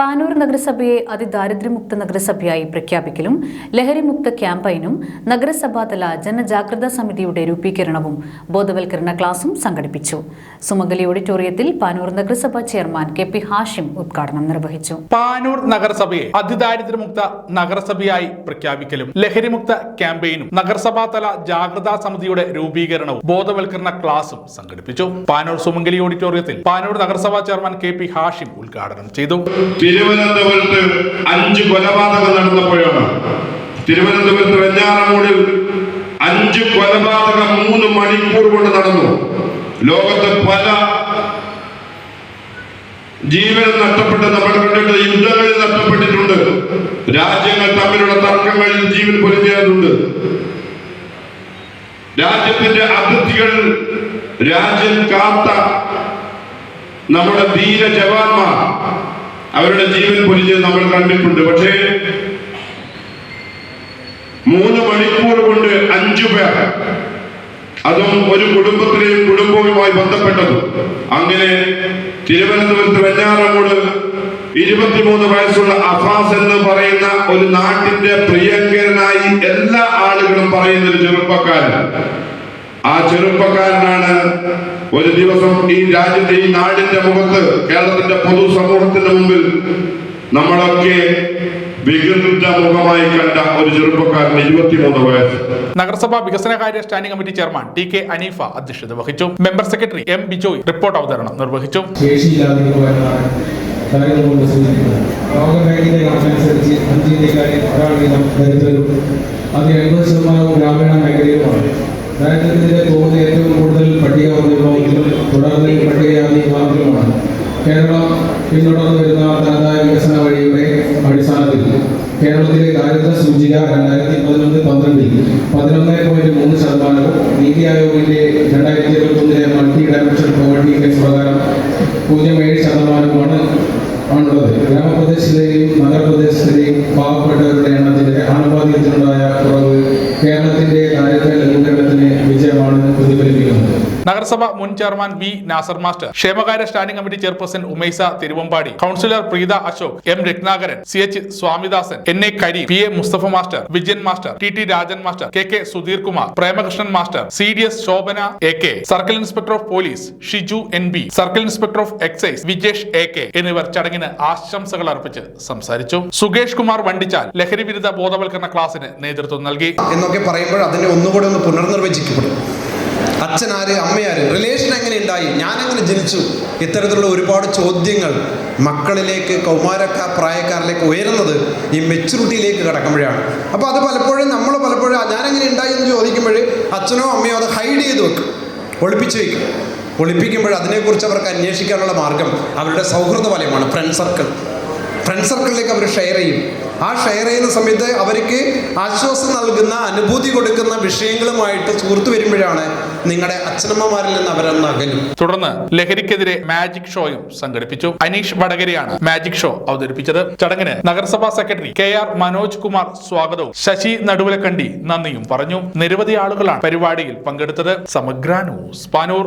പാനൂർ നഗരസഭയെ അതിദാരിദ്ര്യമുക്ത നഗരസഭയായി പ്രഖ്യാപിക്കലും ലഹരിമുക്ത ക്യാമ്പയിനും നഗരസഭാതല ജനജാഗ്രതാ സമിതിയുടെ രൂപീകരണവും ബോധവൽക്കരണ ക്ലാസും സംഘടിപ്പിച്ചു. സുമംഗലി ഓഡിറ്റോറിയത്തിൽ പാനൂർ നഗരസഭാ ചെയർമാൻ കെ പി ഹാഷിം ഉദ്ഘാടനം നിർവഹിച്ചു. പാനൂർ നഗരസഭയെ അതിദാരിദ്ര്യമുക്ത നഗരസഭയായി പ്രഖ്യാപിക്കലും ലഹരിമുക്ത ക്യാമ്പയിനും നഗരസഭാതല ജാഗ്രതാ സമിതിയുടെ രൂപീകരണവും ബോധവൽക്കരണ ക്ലാസും സംഘടിപ്പിച്ചു. പാനൂർ സുമംഗലി ഓഡിറ്റോറിയത്തിൽ പാനൂർ നഗരസഭാ ചെയർമാൻ കെ പി ഹാഷിം ഉദ്ഘാടനം ചെയ്തു. തിരുവനന്തപുരത്ത് അഞ്ച് കൊലപാതകം നടന്നപ്പോഴാണ്. തിരുവനന്തപുരത്ത് വെഞ്ഞാറമൂടിൽ അഞ്ച് കൊലപാതകം മൂന്ന് മണിക്കൂർ കൊണ്ട് നടന്നു. ലോകത്ത് പല ജീവൻ നഷ്ടപ്പെട്ട് നമ്മൾ കണ്ടിട്ട് യുദ്ധങ്ങളിൽ നഷ്ടപ്പെട്ടിട്ടുണ്ട്. രാജ്യങ്ങൾ തമ്മിലുള്ള തർക്കങ്ങളിൽ ജീവൻ പൊലിഞ്ഞതുണ്ട് രാജ്യത്തിന്റെ അതിർത്തികൾ രാജ്യം കാത്ത നമ്മുടെ ധീര ജവാന്മാർ അവരുടെ ജീവൻ പൊലിഞ്ഞത് നമ്മൾ കണ്ടിട്ടുണ്ട്. പക്ഷേ മൂന്ന് മണിക്കൂർ കൊണ്ട് അഞ്ചു പേർ അതും ഒരു കുടുംബത്തിലെയും കുടുംബവുമായി ബന്ധപ്പെട്ടത്. അങ്ങനെ തിരുവനന്തപുരത്ത് വെഞ്ഞാറമൂട് ഇരുപത്തിമൂന്ന് വയസ്സുള്ള അഫാസ് എന്ന് പറയുന്ന ഒരു നാട്ടിന്റെ പ്രിയങ്കരനായി എല്ലാ ആളുകളും പറയുന്ന ഒരു ചെറുപ്പക്കാരൻ. ആ ചെറുപ്പക്കാരനാണ് ഒരു ദിവസം ഈ രാജ്യത്തെ ഈ നാടിന്റെ മുഖത്ത് കേരളത്തിന്റെ പൊതുസമൂഹത്തിന്റെ മുമ്പിൽ നമ്മളൊക്കെ നഗരസഭാ മുഖമായി കണ്ട ഒരു ചെറുപ്പക്കാരൻ ഇരുപത്തിമൂന്ന് വയസ്സ്. നഗരസഭാ വികസനകാര്യ standing committee chairman T K Aneefa അധ്യക്ഷത വഹിച്ചു. Member secretary M Bijoy report അവതരണം നിർവഹിച്ചു. ശേഷിയില്ലാതിരിക്കുക എന്നതാണ് കാര്യങ്ങൾ കൊണ്ട് സൂചിപ്പിക്കുന്നത് ലോകബാങ്കിന്റെ കണക്കനുസരിച്ച് അഞ്ച് ഇന്ത്യക്കാരിൽ ഒരാൾ വീതം ദരിദ്രരും അത് എൺപത് ശതമാനവും ഗ്രാമീണ മേഖലയിലുമാണ്. ദാരിദ്ര്യത്തിന്റെ തോത് തുടർന്ന് പട്ടികജാതി വിഭാഗത്തിലുമാണ് കേരളം പിന്തുടർന്നു വരുന്ന തനതായ വികസന വഴിയുടെ അടിസ്ഥാനത്തിൽ കേരളത്തിലെ ദാരിദ്ര്യ സൂചിക രണ്ടായിരത്തി പതിനൊന്ന് പന്ത്രണ്ടിൽ പതിനൊന്ന് പോയിന്റ് മൂന്ന് ശതമാനവും നീതി ആയോഗിന്റെ രണ്ടായിരത്തി ഇരുപത്തൊന്നിലെ മൾട്ടി ഡയമെൻഷൻ പോവർട്ടി ഇൻഡെക്സ് പ്രകാരം പൂജ്യം ഏഴ് ശതമാനമാണ് ആണുള്ളത് ഗ്രാമപ്രദേശത്തിലെയും നഗരപ്രദേശത്തിലെയും പാവപ്പെട്ടവരുടെ എണ്ണത്തിന്റെ ആനുപാതികത്തിലുണ്ടായ കുറവ് കേരളത്തിന്റെ ദാരിദ്ര്യ ലഘൂകരണത്തിന് വിജയമാണ് പ്രതിഫലിപ്പിക്കുന്നത്. നഗരസഭ മുൻ ചെയർമാൻ വി നാസർ മാസ്റ്റർ ക്ഷേമകാര്യ standing committee chairperson Umaisa Thiruvambady councillor Preetha Ashok M Ratnakaran C H Swamidasan N A Kareem P A Mustafa master Vijayan master T T Rajan master K K Sudheer Kumar Premakrishnan master C D S Shobhana A K circle inspector of police Shiju N B circle inspector of excise Vijesh A K എന്നിവർ ചടങ്ങിന് ആശംസകൾ അർപ്പിച്ച് സംസാരിച്ചു. സുഗേഷ് കുമാർ വണ്ടിച്ചാൽ ലഹരി വിരുദ്ധ ബോധവൽക്കരണ ക്ലാസിന് നേതൃത്വം നൽകി. എന്നൊക്കെ പറയുമ്പോൾ അതിനെ ഒന്നുകൂടെ ഒന്ന് പുനർനിർവചിക്കപ്പെടും. അച്ഛനാര് അമ്മയാര് റിലേഷൻ എങ്ങനെ ഉണ്ടായി ഞാൻ എങ്ങനെ ജനിച്ചു? ഇത്തരത്തിലുള്ള ഒരുപാട് ചോദ്യങ്ങൾ മക്കളിലേക്ക് കൗമാരക്ക പ്രായക്കാരിലേക്ക് ഉയരുന്നത് ഈ മെച്യൂരിറ്റിയിലേക്ക് കടക്കുമ്പോഴാണ്. അപ്പോൾ അത് പലപ്പോഴും നമ്മൾ പലപ്പോഴും ഞാൻ എങ്ങനെ ഉണ്ടായി? എന്ന് ചോദിക്കുമ്പോൾ അച്ഛനോ അമ്മയോ അത് ഹൈഡ് ചെയ്ത് വെക്കും. ഒളിപ്പിച്ച് വയ്ക്കും ഒളിപ്പിക്കുമ്പോൾ അതിനെക്കുറിച്ച് അവർക്ക് അന്വേഷിക്കാനുള്ള മാർഗം അവരുടെ സൗഹൃദ വലയമാണ് ഫ്രണ്ട് സർക്കിൾ ഫ്രണ്ട് സർക്കിളിലേക്ക് അവർ ഷെയർ ചെയ്യും. ആ ഷെയർ ചെയ്യുന്ന സമയത്ത് അവർക്ക് ആശ്വാസം നൽകുന്ന അനുഭൂതി കൊടുക്കുന്ന വിഷയങ്ങളുമായിട്ട് സുഹൃത്ത് വരുമ്പോഴാണ് നിങ്ങളുടെ അച്ഛനമ്മമാരിൽ നിന്ന് അവരെന്ന് അകലും. തുടർന്ന് ലഹരിക്കെതിരെ മാജിക് ഷോയും സംഘടിപ്പിച്ചു. അനീഷ് വടകരയാണ് മാജിക് ഷോ അവതരിപ്പിച്ചത്. ചടങ്ങിന് നഗരസഭാ secretary K R Manoj Kumar സ്വാഗതവും ശശി നടുവലക്കണ്ടി നന്ദിയും പറഞ്ഞു. നിരവധി ആളുകളാണ് പരിപാടിയിൽ പങ്കെടുത്തത്. സമഗ്ര ന്യൂസ് പാനൂർ.